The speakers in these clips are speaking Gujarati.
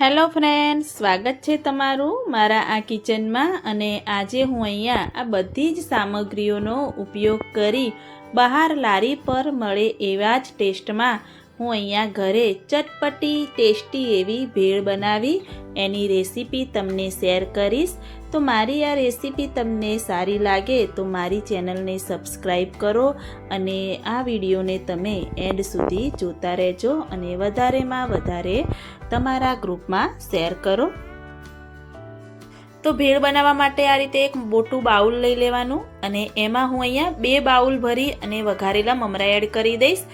હેલો ફ્રેન્ડ્સ, સ્વાગત છે તમારું મારા આ કિચનમાં અને આજે હું અહીંયા આ બધી જ સામગ્રીઓનો ઉપયોગ કરી બહાર લારી પર મળે એવા જ ટેસ્ટમાં હું અહીંયા ઘરે ચટપટી, ટેસ્ટી એવી ભેળ બનાવી, એની રેસીપી તમને શેર કરીશ. તો મારી આ રેસીપી તમને સારી લાગે તો મારી ચેનલને સબસ્ક્રાઈબ કરો અને આ વિડીયોને તમે એન્ડ સુધી જોતા રહેજો અને વધારેમાં વધારે તમારા ગ્રુપમાં શેર કરો. તો ભેળ બનાવવા માટે આ રીતે એક મોટું બાઉલ લઈ લેવાનું અને એમાં હું અહીંયા બે બાઉલ ભરી અને વઘારેલા મમરા એડ કરી દઈશ.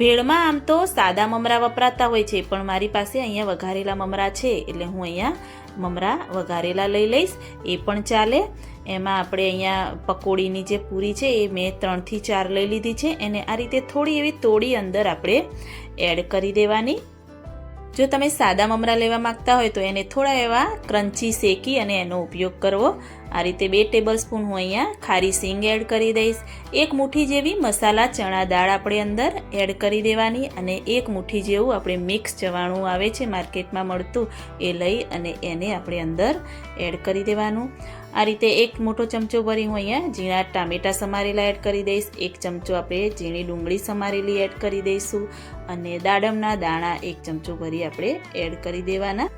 ભેળમાં આમ તો સાદા મમરા વપરાતા હોય છે, પણ મારી પાસે અહીંયા વઘારેલા મમરા છે, એટલે હું અહીંયા મમરા વઘારેલા લઈ લઈશ. એ પણ ચાલે. એમાં આપણે અહીંયા પકોડીની જે પૂરી છે, એ મેં ત્રણથી ચાર લઈ લીધી છે. એને આ રીતે થોડી એવી તોડી અંદર આપણે એડ કરી દેવાની. જો તમે સાદા મમરા લેવા માંગતા હોય તો એને થોડા એવા ક્રન્ચી શેકી અને એનો ઉપયોગ કરવો. આ રીતે બે ટેબલ સ્પૂન હું અહીંયા ખારી સિંગ એડ કરી દઈશ. એક મુઠ્ઠી જેવી મસાલા ચણા દાળ આપણે અંદર એડ કરી દેવાની અને એક મુઠ્ઠી જેવું આપણે મિક્સ ચવાણું આવે છે માર્કેટમાં મળતું એ લઈ અને એને આપણે અંદર એડ કરી દેવાનું. આ રીતે એક મોટો ચમચો ભરી હું અહીંયા ઝીણા ટામેટા સમારેલા એડ કરી દઈશ. એક ચમચો આપણે ઝીણી ડુંગળી સમારેલી એડ કરી દઈશું અને દાડમના દાણા એક ચમચો ભરી આપણે એડ કરી દેવાના.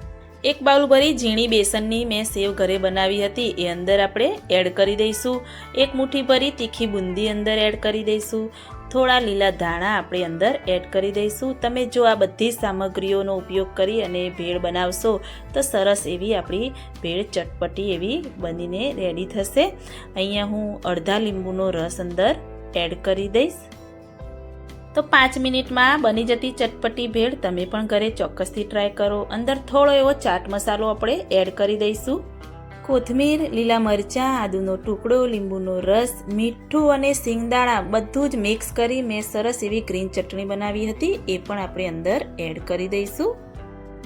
એક બાઉલ ભરી ઝીણી બેસનની મેં સેવ ઘરે બનાવી હતી, એ અંદર આપણે એડ કરી દઈશું. એક મુઠ્ઠી ભરી તીખી બુંદી અંદર એડ કરી દઈશું. થોડા લીલા ધાણા આપણે અંદર એડ કરી દઈશું. તમે જો આ બધી સામગ્રીઓનો ઉપયોગ કરી અને ભેળ બનાવશો, તો સરસ એવી આપણી ભેળ ચટપટી એવી બનીને રેડી થશે. અહીંયા હું અડધા લીંબુનો રસ અંદર એડ કરી દઈશ. તો પાંચ મિનિટમાં બની જતી ચટપટી ભેળ તમે પણ ઘરે ચોક્કસથી ટ્રાય કરો. અંદર થોડો એવો ચાટ મસાલો આપણે એડ કરી દઈશું. કોથમીર, લીલા મરચાં, આદુનો ટુકડો, લીંબુનો રસ, મીઠું અને સિંગદાણા બધું જ મિક્સ કરી મેં સરસ એવી ગ્રીન ચટણી બનાવી હતી. એ પણ આપણે અંદર એડ કરી દઈશું.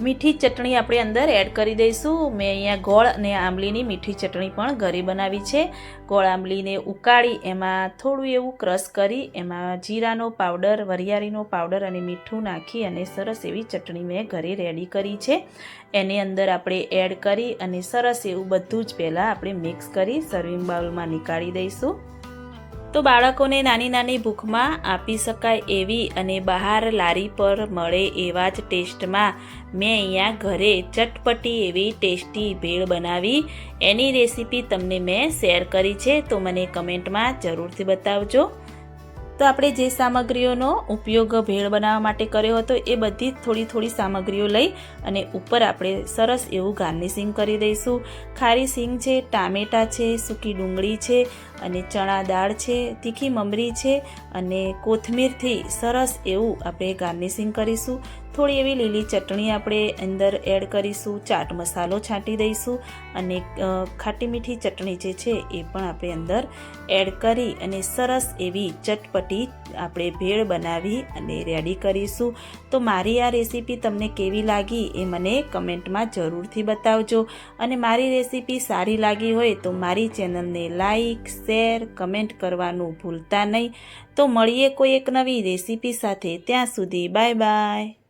મીઠી ચટણી આપણે અંદર એડ કરી દઈશું. મેં અહીંયા ગોળ અને આંબલીની મીઠી ચટણી પણ ઘરે બનાવી છે. ગોળ આંબલીને ઉકાળી, એમાં થોડું એવું ક્રશ કરી, એમાં જીરાનો પાવડર, વરિયાળીનો પાવડર અને મીઠું નાખી અને સરસ એવી ચટણી મેં ઘરે રેડી કરી છે. એની અંદર આપણે એડ કરી અને સરસ એવું બધું જ પહેલાં આપણે મિક્સ કરી સર્વિંગ બાઉલમાં નીકાળી દઈશું. તો બાળકોને નાની નાની ભૂખમાં આપી શકાય એવી અને બહાર લારી પર મળે એવા જ ટેસ્ટમાં મેં અહીંયા ઘરે ચટપટી એવી ટેસ્ટી ભેળ બનાવી. એની રેસીપી તમને મેં શેર કરી છે, તો મને કમેન્ટમાં જરૂરથી બતાવજો. તો આપણે જે સામગ્રીઓનો ઉપયોગ ભેળ બનાવવા માટે કર્યો હતો, એ બધી થોડી થોડી સામગ્રીઓ લઈ અને ઉપર આપણે સરસ એવું ગાર્નિશિંગ કરી દઈશું. ખારી સિંગ છે, ટામેટાં છે, સૂકી ડુંગળી છે અને ચણા દાળ છે, તીખી મમરી છે અને કોથમીરથી સરસ એવું આપણે ગાર્નિશિંગ કરીશું. થોડી એવી લીલી ચટણી આપણે અંદર એડ કરીશું, ચાટ મસાલો છાંટી દઈશું અને ખાટી મીઠી ચટણી જે છે એ પણ આપણે અંદર એડ કરી અને સરસ એવી ચટપટી આપણે ભેળ બનાવી અને રેડી કરીશું. તો મારી આ રેસીપી તમને કેવી લાગી એ મને કમેન્ટમાં જરૂરથી બતાવજો. અને મારી રેસીપી સારી લાગી હોય તો મારી ચેનલને લાઈક શેર કમેન્ટ કરવાનું ભૂલતા નહીં. તો મળીએ કોઈ એક નવી રેસીપી સાથે. ત્યાં સુધી બાય બાય